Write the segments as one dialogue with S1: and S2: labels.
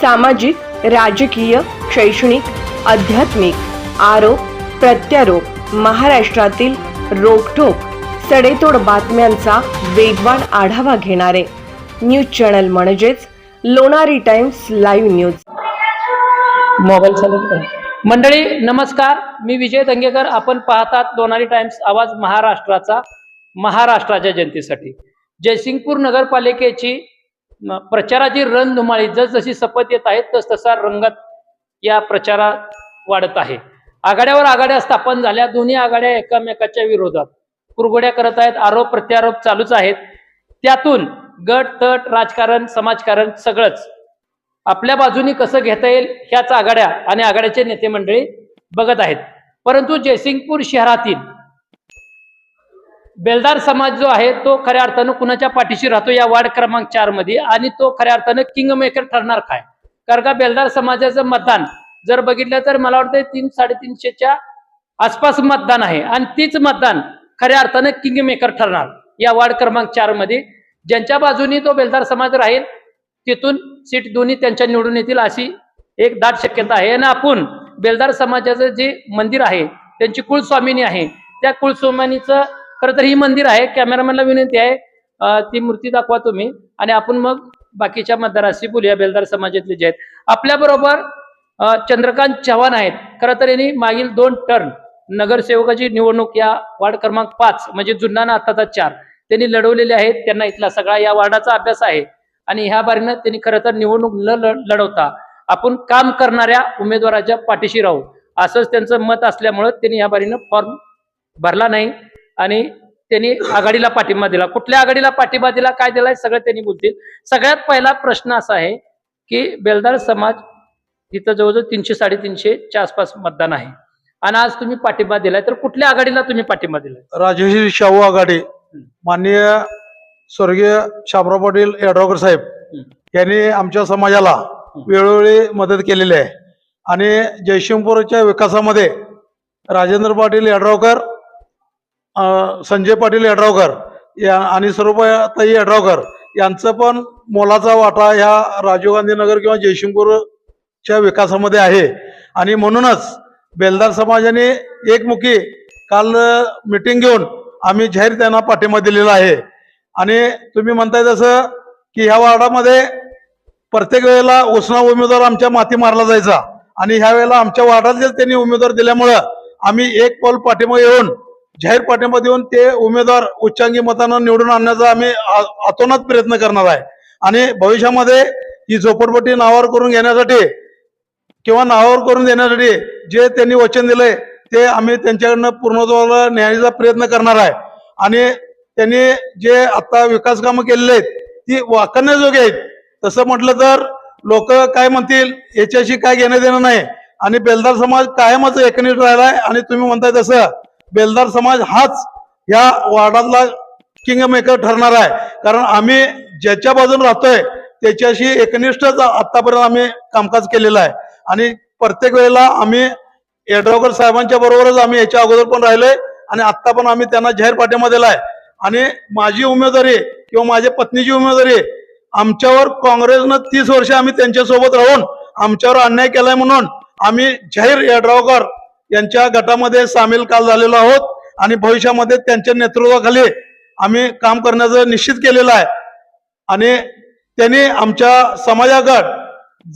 S1: सामाजिक राजकीय शैक्षणिक आध्यात्मिक आरोप प्रत्यारोप महाराष्ट्रातील रोखोक सडेतोड बातम्यांचा वेगवान आढावा घेणारे न्यूज चॅनल म्हणजेच Lonari Times live news.
S2: Mobile चालू मंडळी नमस्कार. मी विजय दंगेकर. आपण पाहतात लोणारी टाइम्स आवाज महाराष्ट्राचा महाराष्ट्राच्या जनतेसाठी. जयसिंगपूर नगरपालिकेची प्रचाराची रणधुमाळी जसजशी सपत येत आहेत तस तसा रंगत या प्रचारात वाढत आहे. आघाड्यावर आघाड्या स्थापन झाल्या. दोन्ही आघाड्या एकामेकाच्या विरोधात. कुरघोड्या करत आहेत. आरोप प्रत्यारोप चालूच आहेत. त्यातून गट तट राजकारण समाजकारण सगळंच आपल्या बाजूनी कसं घेता येईल ह्याच आघाड्या आणि आघाड्याचे नेते मंडळी बघत आहेत. परंतु जयसिंगपूर शहरातील बेलदार समाज जो आहे तो खऱ्या अर्थानं कुणाच्या पाठीशी राहतो या वार्ड क्रमांक चारमध्ये आणि तो खऱ्या अर्थानं किंग मेकर ठरणार काय? कारण का बेलदार समाजाचं मतदान जर बघितलं तर मला वाटतं तीन साडेतीनशेच्या आसपास मतदान आहे आणि तीच मतदान खऱ्या अर्थानं किंग मेकर ठरणार या वार्ड क्रमांक चारमध्ये. ज्यांच्या बाजूनी तो बेलदार समाज राहील तिथून सीट दोन्ही त्यांच्या निवडून येतील अशी एक दाट शक्यता आहे. आणि आपण बेलदार समाजाचं जे मंदिर आहे त्यांची कुलस्वामिनी आहे त्या कुलस्वामिनीचं खरं तर ही मंदिर आहे. कॅमेरामॅनला विनंती आहे. ती मूर्ती दाखवा तुम्ही. आणि आपण मग बाकीच्या मतदाराशी बोलूया. बेलदार समाजातले जे आहेत. आपल्याबरोबर चंद्रकांत चव्हाण आहेत. खरं तर यांनी मागील दोन टर्न नगरसेवकाची निवडणूक या वार्ड क्रमांक पाच म्हणजे जुन्ना ना आत्ताचा चार त्यांनी लढवलेले आहेत. त्यांना इथला सगळा या वार्डाचा अभ्यास आहे. आणि ह्या बारीनं त्यांनी खरं तर निवडणूक न लढवता आपण काम करणाऱ्या उमेदवाराच्या पाठीशी राहू. असंच त्यांचं मत असल्यामुळं त्यांनी या बारीनं फॉर्म भरला नाही. आणि त्यांनी आघाडीला पाठिंबा दिला. कुठल्या आघाडीला पाठिंबा दिला काय दिलाय सगळं त्यांनी बोलतील. सगळ्यात पहिला प्रश्न असा आहे की बेलदार समाज इथं जवळजवळ तीनशे साडेतीनशेच्या आसपास मतदान आहे. आणि आज तुम्ही पाठिंबा दिलाय तर कुठल्या आघाडीला तुम्ही पाठिंबा दिलाय?
S3: राजश्री शाहू आघाडी. माननीय स्वर्गीय शामराव पाटील यड्रावकर साहेब यांनी आमच्या समाजाला वेळोवेळी मदत केलेली आहे. आणि जयशिंगपूरच्या विकासामध्ये राजेंद्र पाटील यड्रावकर अं, संजय पाटील यड्रावकर या आणि स्वरूपाताई यड्रावकर यांचं पण मोलाचा वाटा ह्या राजीव गांधी नगर किंवा जयशिंगपूरच्या विकासामध्ये आहे. आणि म्हणूनच बेलदार समाजाने एकमुखी काल मिटिंग घेऊन आम्ही जाहीर त्यांना पाठिंबा दिलेला आहे. आणि तुम्ही म्हणताय तसं की ह्या वार्डामध्ये प्रत्येक वेळेला उसना उमेदवार आमच्या माती मारला जायचा. आणि ह्या वेळेला आमच्या वार्डातलेच त्यांनी उमेदवार दिल्यामुळं आम्ही एक पॉल पाठिंबा येऊन जाहीर पाठिंबा देऊन ते उमेदवार उच्चांगी मतानं निवडून आणण्याचा आम्ही अतोनात प्रयत्न करणार आहे. आणि भविष्यामध्ये ही झोपडपट्टी नावावर करून घेण्यासाठी किंवा नावावर करून देण्यासाठी जे त्यांनी वचन दिलंय ते आम्ही त्यांच्याकडनं पूर्णत्वाला न्यायाचा प्रयत्न करणार आहे. आणि त्यांनी जे आता विकास कामं केलेले आहेत ती वाकण्याजोगी आहेत. तसं म्हटलं तर लोक काय म्हणतील याच्याशी काय घेणं देणं नाही. आणि बेलदार समाज कायमच एकनिष्ठ राहिलाय आणि तुम्ही म्हणताय तसं. बेलदार समाज हाच या वार्डातला किंग मेकर ठरणार आहे. कारण आम्ही ज्याच्या बाजून राहतोय त्याच्याशी एकनिष्ठच आतापर्यंत आम्ही कामकाज केलेलं आहे. आणि प्रत्येक वेळेला आम्ही यड्रावकर साहेबांच्या बरोबरच आम्ही याच्या अगोदर पण राहिलोय आणि आत्ता पण आम्ही त्यांना जाहीर पाठिंबा दिलाय. आणि माझी उमेदवारी किंवा माझ्या पत्नीची उमेदवारी आमच्यावर काँग्रेसनं तीस वर्ष आम्ही त्यांच्यासोबत राहून आमच्यावर अन्याय केलाय म्हणून आम्ही जाहीर यड्रावकर यांच्या गटामध्ये सामील काल झालेलो आहोत आणि भविष्यामध्ये त्यांच्या नेतृत्वाखाली आम्ही काम करण्याचं निश्चित केलेलं आहे. आणि त्यांनी आमच्या समाजागड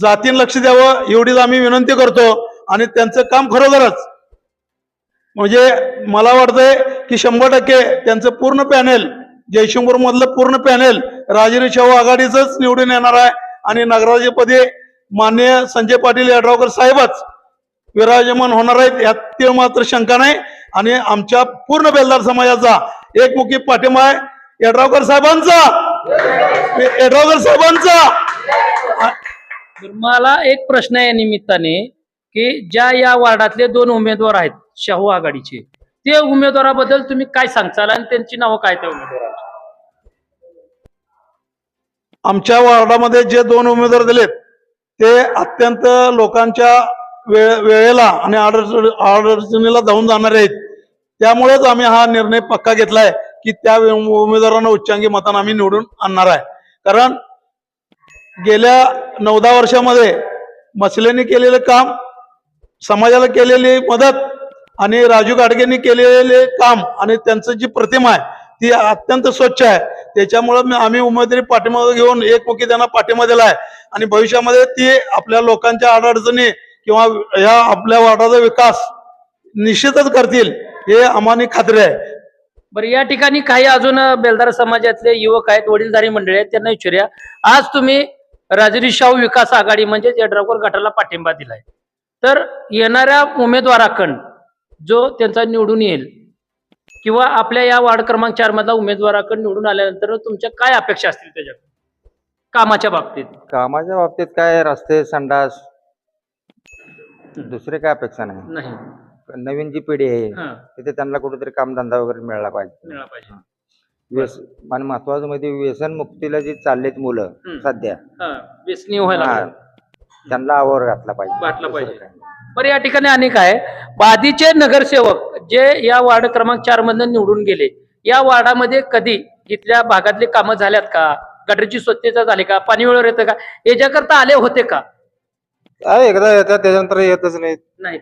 S3: जातीन लक्ष द्यावं एवढीच आम्ही विनंती करतो आणि त्यांचं काम खरोखरच म्हणजे मला वाटतंय की शंभर टक्के त्यांचं पूर्ण पॅनेल जयशंकर मधलं पूर्ण पॅनेल राजेरी शाहू आघाडीच निवडून येणार आहे. आणि नगराधिपती माननीय संजय पाटील यड्रावकर साहेबच विराजमान होणार आहेत यात ते मात्र शंका नाही. आणि आमच्या पूर्ण बेलदार समाजाचा एकमुखी पाठिंबा आहे. यड्रावकर साहेबांचा. यड्रावकर साहेबांचा.
S2: मला एक प्रश्न आहे या निमित्ताने की ज्या या वार्डातले दोन उमेदवार आहेत शाहू आघाडीचे ते उमेदवाराबद्दल तुम्ही काय सांगचाल आणि त्यांची नावं काय त्या उमेदवारांची?
S3: आमच्या वार्डामध्ये जे दोन उमेदवार दिलेत ते अत्यंत लोकांच्या वेळ वेळेला आणि अडचण अडचणीला धावून जाणारे आहेत. त्यामुळेच आम्ही हा निर्णय पक्का घेतलाय की त्या उमेदवारांना उच्चांगी मतानं आम्ही निवडून आणणार आहे. कारण गेल्या नऊ दहा वर्षामध्ये मसलेने केलेलं काम समाजाला केलेली मदत आणि राजू गाडगेंनी केलेले काम आणि त्यांचं जी प्रतिमा आहे ती अत्यंत स्वच्छ आहे. त्याच्यामुळं आम्ही उमेदवारी पाठिंबा घेऊन एकमुखी त्यांना पाठिंबा दिला आहे आणि भविष्यामध्ये ती आपल्या लोकांच्या अडचणी किंवा ह्या आपल्या वार्डाचा विकास निश्चितच करतील हे आम्हाला खात्री आहे.
S2: बरं या ठिकाणी काही अजून बेलदार समाजातले युवक आहेत वडीलधारी मंडळी आहेत त्यांना विचारूया. आज तुम्ही राजरी शाहू विकास आघाडी म्हणजे यड्रावकर गटाला पाठिंबा दिलाय. तर येणाऱ्या उमेदवाराकडं जो त्यांचा निवडून येईल किंवा आपल्या या वार्ड क्रमांक चार मधला उमेदवाराकडे निवडून आल्यानंतर तुमच्या काय अपेक्षा असतील त्याच्याकडे कामाच्या बाबतीत.
S4: कामाच्या बाबतीत काय रस्ते संडास दुसरे काय अपेक्षा नाही.
S2: नाही.
S4: नवीन जी पिढी आहे
S2: हा,
S4: तिथे त्यांना कुठेतरी कामधंदा वगैरे मिळाला पाहिजे.
S2: मिळाला पाहिजे.
S4: व्यस आणि महत्वाचं म्हणजे व्यसन मुक्तीला जी चाललेत मुलं
S2: हम्म.
S4: सध्या
S2: हा, व्यसनी व्हायला
S4: हा,
S2: लागले.
S4: त्यांना आवर घातला पाहिजे. दुसरं
S2: पाहिजे.
S4: काय.
S2: बरं या ठिकाणी अनेक आहे. बाधीचे नगरसेवक जे या वार्ड क्रमांक चार मधून निवडून गेले या वार्डामध्ये कधी इथल्या भागातली कामं झाल्यात का? गटरची स्वच्छता झाली का? पाणी वेळेवर येतं का? याच्याकरता आले होते का?
S4: काय एकदा येतात त्याच्यानंतर येतच नाही.
S2: नाही.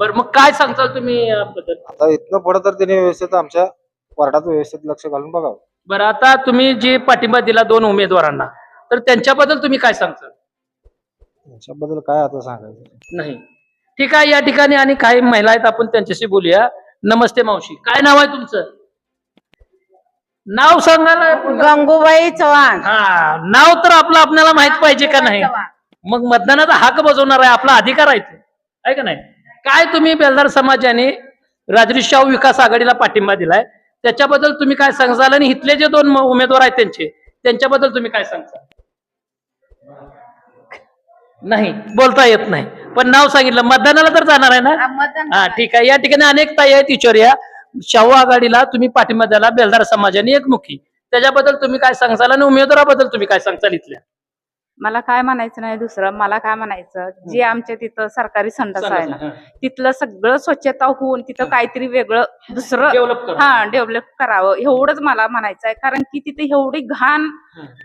S2: बरं मग काय सांगताल तुम्ही याबद्दल
S4: आता इथनं पुढे तर त्यांनी व्यवस्थित आमच्या वार्डात व्यवस्थित लक्ष घालून बघावं.
S2: बरं आता तुम्ही जे पाठिंबा दिला दोन उमेदवारांना तर त्यांच्याबद्दल तुम्ही काय सांगताल?
S4: त्याच्याबद्दल काय आता सांगायचं?
S2: नाही. ठीक आहे या ठिकाणी आणि काही महिला आहेत आपण त्यांच्याशी बोलूया. नमस्ते मावशी काय नाव आहे तुमचं? नाव सांगायला
S5: गंगूबाई चव्हाण.
S2: हा नाव तर आपलं आपल्याला माहीत पाहिजे का नाही? मग मतदानाचा हक बजावणार आहे आपला अधिकार आहे तो. आहे का नाही? काय तुम्ही बेलदार समाजाने राजरी शाहू विकास आघाडीला पाठिंबा दिलाय? त्याच्याबद्दल तुम्ही काय सांगसाल आणि इथले जे दोन उमेदवार आहेत त्यांचे त्यांच्याबद्दल तुम्ही काय सांगसाल नाही बोलता येत नाही. पण नाव सांगितलं. मतदानाला तर जाणार आहे ना? हा ठीक आहे. या ठिकाणी अनेक ताई आहेत विचारूया शाहू आघाडीला तुम्ही पाठिंबा द्याला बेलदार समाजाने एकमुखी. त्याच्याबद्दल तुम्ही काय सांगसाल आणि उमेदवाराबद्दल तुम्ही काय सांगताल इथल्या?
S5: मला काय म्हणायचं नाही दुसरं मला काय म्हणायचं? जे आमच्या तिथं सरकारी संडास आहे ना तिथलं सगळं स्वच्छता होऊन तिथं काहीतरी वेगळं दुसरं हा डेव्हलप करावं एवढंच मला म्हणायचं आहे. कारण की तिथे एवढी घाण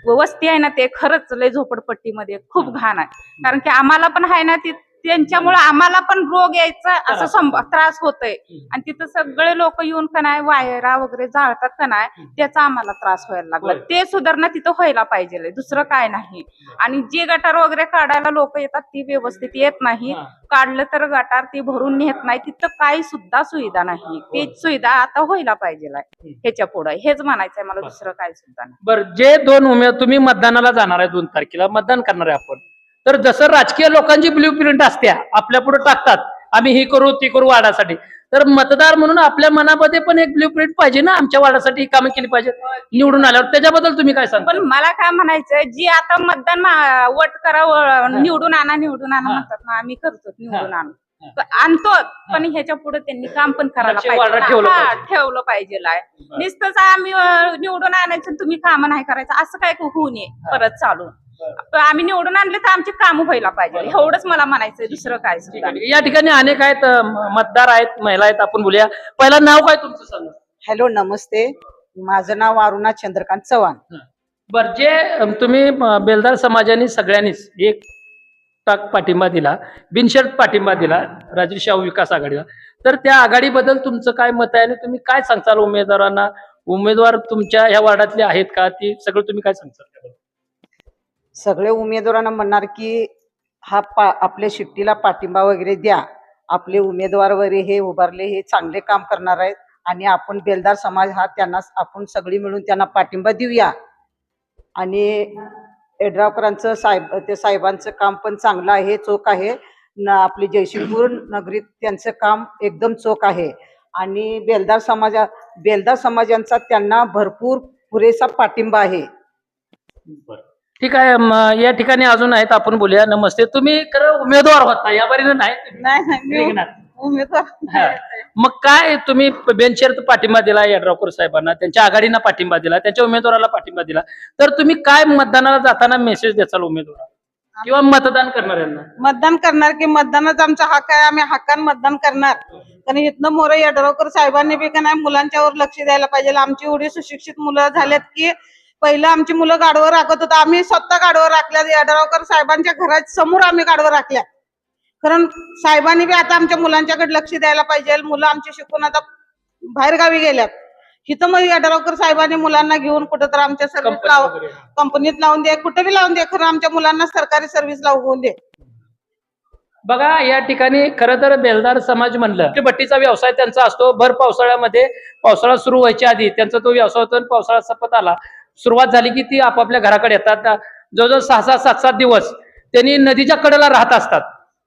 S5: वस्ती आहे ना ते खरंच लय झोपडपट्टीमध्ये खूप घाण आहे. कारण की आम्हाला पण आहे ना ती त्यांच्यामुळे आम्हाला पण रोग यायचा असं त्रास होतोय. आणि तिथं सगळे लोक येऊन का नाही वायरा वगैरे जाळतात का नाही त्याचा आम्हाला त्रास व्हायला लागला. ते सुधारणा तिथं व्हायला पाहिजे दुसरं काय नाही. आणि जे गटार वगैरे काढायला लोक येतात ती व्यवस्थित येत नाही. काढलं तर गटार ती भरून नेत नाही. तिथं काही सुद्धा सुविधा नाही. ती सुविधा आता व्हायला पाहिजे ह्याच्या पुढे. हेच म्हणायचंय मला. दुसरं काय सुद्धा नाही.
S2: बर जे दोन उमेद तुम्ही मतदानाला जाणार आहे दोन तारखेला मतदान करणार आहे आपण. तर जसं राजकीय लोकांची ब्ल्यू प्रिंट असत्या आपल्या पुढे टाकतात आम्ही हे करू ते करू वाडासाठी तर मतदार म्हणून आपल्या मनामध्ये पण एक ब्ल्यू प्रिंट पाहिजे ना आमच्या वाडासाठी ही कामं केली पाहिजे निवडून आल्यावर. त्याच्याबद्दल तुम्ही काय सांगता?
S5: पण मला काय म्हणायचंय जी आता मतदान मा- वट करावं निवडून आणा निवडून आणा
S2: हा.
S5: म्हणतात ना आम्ही करतो निवडून
S2: हा.
S5: आणू प- आणतो पण ह्याच्या पुढे त्यांनी काम पण करायला
S2: लक्ष
S5: पाहिजे ना.
S2: ठेवलं
S5: हा,
S2: पाहिजे.
S5: ठेवलं पाहिजे लाय. नुसतंच आम्ही अं, निवडून आणायचं आणि तुम्ही काम नाही करायचं असं काय होऊ नये. परत पण आम्ही निवडून आणले तर आमची कामं व्हायला पाहिजे. एवढंच मला म्हणायचंय दुसरं काय सुद्धा.
S2: या ठिकाणी अनेक आहेत मतदार आहेत महिला आहेत आपण बोलूया. पहिला नाव काय तुमचं सांगा?
S6: हॅलो नमस्ते. माझं नाव अरुणा चंद्रकांत चव्हाण.
S2: बर जे तुम्ही बेलदार समाजाने सगळ्यांनीच एक टाक पाठिंबा दिला बिनशर्त पाठिंबा दिला राजू शाहू विकास आघाडीला तर त्या आघाडीबद्दल तुमचं काय मत आहे आणि तुम्ही काय सांगताल उमेदवारांना? उमेदवार तुमच्या ह्या वार्डातले आहेत का? ती सगळं तुम्ही काय सांगताल?
S6: सगळे उमेदवारांना म्हणणार की हा पा आपल्या शिफ्टीला पाठिंबा वगैरे द्या. आपले उमेदवार वगैरे हे उभारले हे चांगले काम करणार आहेत आणि आपण बेलदार समाज हा त्यांना आपण सगळी मिळून त्यांना पाठिंबा देऊया. आणि एड्रावकरांचं साहेब ते साहेबांचं काम पण चांगलं आहे चोख आहे. न आपली जयसिंगपूर नगरीत त्यांचं काम एकदम चोख आहे. आणि बेलदार समाजा बेलदार समाजांचा त्यांना भरपूर पुरेसा पाठिंबा आहे.
S2: ठीक आहे या ठिकाणी अजून आहेत आपण बोलूया. नमस्ते. तुम्ही खरं उमेदवार होता या बारीनं नाही.
S6: नाही मी. उमेदवार
S2: हा. मग काय तुम्ही बेनशर्त पाठिंबा दिला यड्रावकर साहेबांना त्यांच्या आघाडीना पाठिंबा दिला त्यांच्या उमेदवाराला पाठिंबा दिला. तर तुम्ही काय मतदानाला जाताना मेसेज द्याल उमेदवार किंवा मतदान करणाऱ्यांना?
S7: मतदान करणार की मतदानच आमचा हक्क आहे आम्ही हक्कान मतदान करणार. कारण इथनं मोर यड्रावकर साहेबांनी बी का नाही मुलांच्यावर लक्ष द्यायला पाहिजे. आमची एवढी सुशिक्षित मुलं झालेत की पहिलं आमची मुलं गाडवर राखत होतं. आम्ही स्वतः गाडवर राखल्या. यड्रावकर साहेबांच्या घरात समोर आम्ही गाडवर राखल्या. कारण साहेबांनी बी आता आमच्या मुलांच्याकडे लक्ष द्यायला पाहिजे. मुलं आमची शिकून आता बाहेरगावी गेल्यात. इथं मग यड्रावकर साहेबांनी मुलांना घेऊन कुठं तर आमच्या सर्व्हिस लाव. कंपनीत लावून दे. कुठे बी लावून दे. खरं आमच्या मुलांना सरकारी सर्व्हिस लावून दे.
S2: बघा या ठिकाणी खरं तर बेलदार समाज म्हणलं भट्टीचा व्यवसाय त्यांचा असतो. भर पावसाळ्यामध्ये पावसाळा सुरू व्हायच्या आधी त्यांचा तो व्यवसाय होतो पावसाळा संपत आला. सुरुवात झाली की ती आपापल्या घराकडे येतात. जवळजवळ सहा सहा सात सात दिवस त्यांनी नदीच्या कडेला राहत असतात.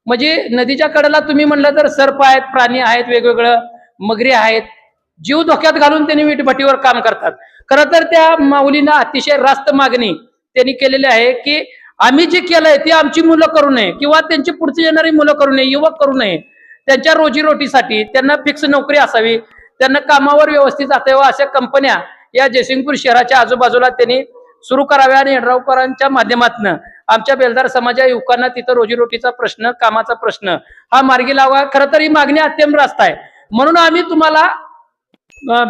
S2: म्हणजे नदीच्या कडेला तुम्ही म्हणलं तर सर्प आहेत प्राणी आहेत वेगवेगळं मगरी आहेत. जीव धोक्यात घालून त्यांनी विटभटीवर काम करतात. खरं तर त्या माऊलींना अतिशय रास्त मागणी त्यांनी केलेली आहे की आम्ही जे केलंय ते आमची मुलं करू नये किंवा त्यांची पुढची येणारी मुलं करू नये युवक करू नये. त्यांच्या रोजीरोटीसाठी त्यांना फिक्स नोकरी असावी त्यांना कामावर व्यवस्थित असावं अशा कंपन्या या जयसिंगपूर शहराच्या आजूबाजूला त्यांनी सुरू कराव्या आणि येणरावकरांच्या माध्यमातून आमच्या बेलदार समाजा युवकांना तिथं रोजीरोटीचा प्रश्न कामाचा प्रश्न हा मार्गी लावा. खरं तर ही मागणी अत्यंत रास्त आहे. म्हणून आम्ही तुम्हाला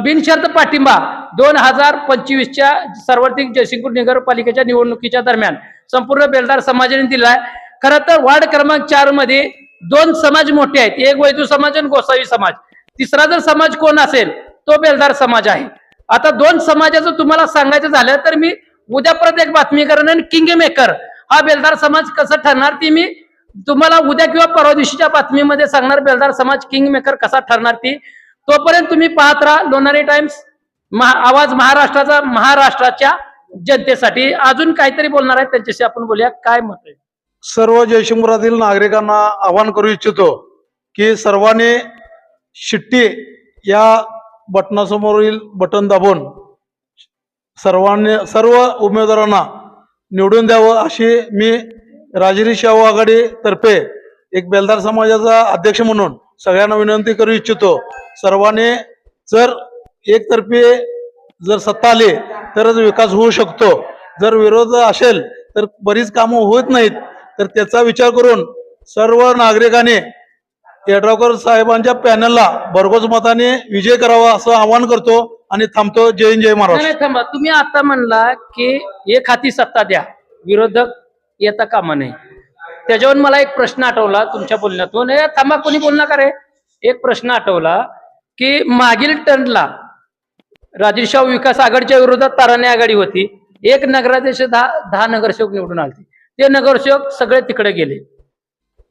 S2: बिनशर्त पाठिंबा दोन हजार पंचवीसच्या सार्वत्रिक जयसिंगपूर नगरपालिकेच्या निवडणुकीच्या दरम्यान संपूर्ण बेलदार समाजाने दिलाय. खरं तर वार्ड क्रमांक चारमध्ये दोन समाज मोठे आहेत. एक वैदू समाज आणि गोसावी समाज. तिसरा जर समाज कोण असेल तो बेलदार समाज आहे. आता दोन समाजाचं तुम्हाला सांगायचं झालं तर मी उद्या परत एक बातमी करेन किंग मेकर हा बेलदार समाज कसं ठरणार ती मी तुम्हाला उद्या किंवा परवा दिवशीच्या बातमीमध्ये सांगणार बेलदार समाज किंग मेकर कसा ठरणार ती. तोपर्यंत तुम्ही पाहत राहा लोणारी टाइम्स महा आवाज महाराष्ट्राचा महाराष्ट्राच्या जनतेसाठी. अजून काहीतरी बोलणार आहेत त्यांच्याशी आपण बोलूया काय मत आहे?
S3: सर्व जयशिंगपुरातील नागरिकांना आवाहन करू इच्छितो की सर्वांनी शिट्टी या बटनासमोरील बटन दाबून. सर्वांनी सर्व उमेदवारांना निवडून द्यावं अशी मी राजेरी शाहू आघाडी तर्फे एक बेलदार समाजाचा अध्यक्ष म्हणून सगळ्यांना विनंती करू इच्छितो. सर्वांनी जर एकतर्फी जर सत्ता आली तरच विकास होऊ शकतो. जर विरोध असेल तर बरीच कामं होत नाहीत. तर त्याचा विचार करून सर्व नागरिकांनी येड्रावकर साहेबांच्या पॅनलला भरघोस मताने विजय करावा असं आवाहन करतो आणि थांबतो. जय जय महाराज
S2: नाही, थांबा. तुम्ही आता म्हणला की एक हाती सत्ता द्या. विरोधक येता कामा नये. त्याच्यावर मला एक प्रश्न आठवला तुमच्या बोलण्यातून. ए, थांबा कोणी बोलणार का रे? एक प्रश्न आठवला की मागील टर्नला राजेशाह विकास आघाडीच्या विरोधात ताराने आघाडी होती. एक नगराध्यक्ष दहा दहा नगरसेवक निवडून आले. ते नगरसेवक सगळे तिकडे गेले.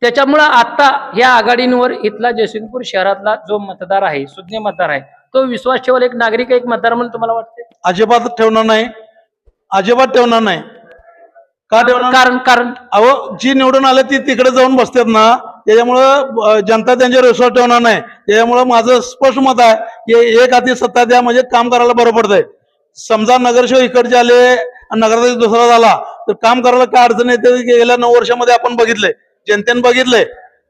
S2: त्याच्यामुळं आता ह्या आघाडींवर इथला जयसिंगपूर शहरातला जो मतदार आहे सुज्ञ मतदार आहे तो विश्वास ठेवल एक नागरिक एक मतदार म्हणून तुम्हाला वाटते
S3: अजिबात ठेवणार नाही. अजिबात ठेवणार नाही. का ठेवणार?
S2: कारण कारण
S3: अहो जी निवडून आले ती तिकडे जाऊन बसतात ना. त्याच्यामुळं जनता त्यांच्यावर विश्वास ठेवणार नाही. त्याच्यामुळं माझं स्पष्ट मत आहे की एक हाती सत्ता द्या म्हणजे काम करायला बरं पडतंय. समजा नगरसेवक इकडचे आले नगराध्यक्ष दुसरा झाला तर काम करायला काय अडचण येते? गेल्या नऊ वर्षामध्ये आपण बघितलंय. जनतेनं बघितलंय.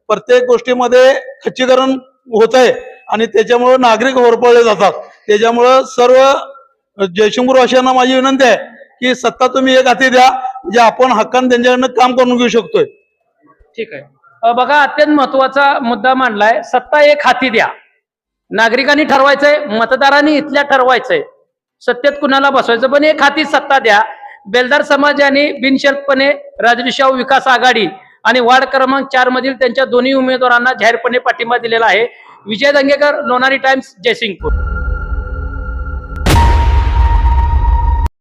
S3: प्रत्येक गोष्टीमध्ये खच्चीकरण होत आहे आणि त्याच्यामुळं नागरिक होरपळले जातात. त्याच्यामुळं सर्व जयशंकरवासियांना माझी विनंती आहे की सत्ता तुम्ही एक हाती द्या म्हणजे आपण हक्कान त्यांच्याकडनं काम करून घेऊ शकतोय.
S2: ठीक आहे. बघा अत्यंत महत्त्वाचा मुद्दा मांडलाय. सत्ता एक हाती द्या. नागरिकांनी ठरवायचंय मतदारांनी इथल्या ठरवायचंय. सत्तेत कुणाला बसवायचं? पण एक हाती सत्ता द्या. बेलदार समाजाने बिनशर्तपणे राजशाहू विकास आघाडी आणि वार्ड क्रमांक चार मधील त्यांच्या दोन्ही उमेदवारांना जाहीरपणे पाठिंबा दिलेला आहे. विजय दंगेकर लोणारी टाइम्स जयसिंगपूर.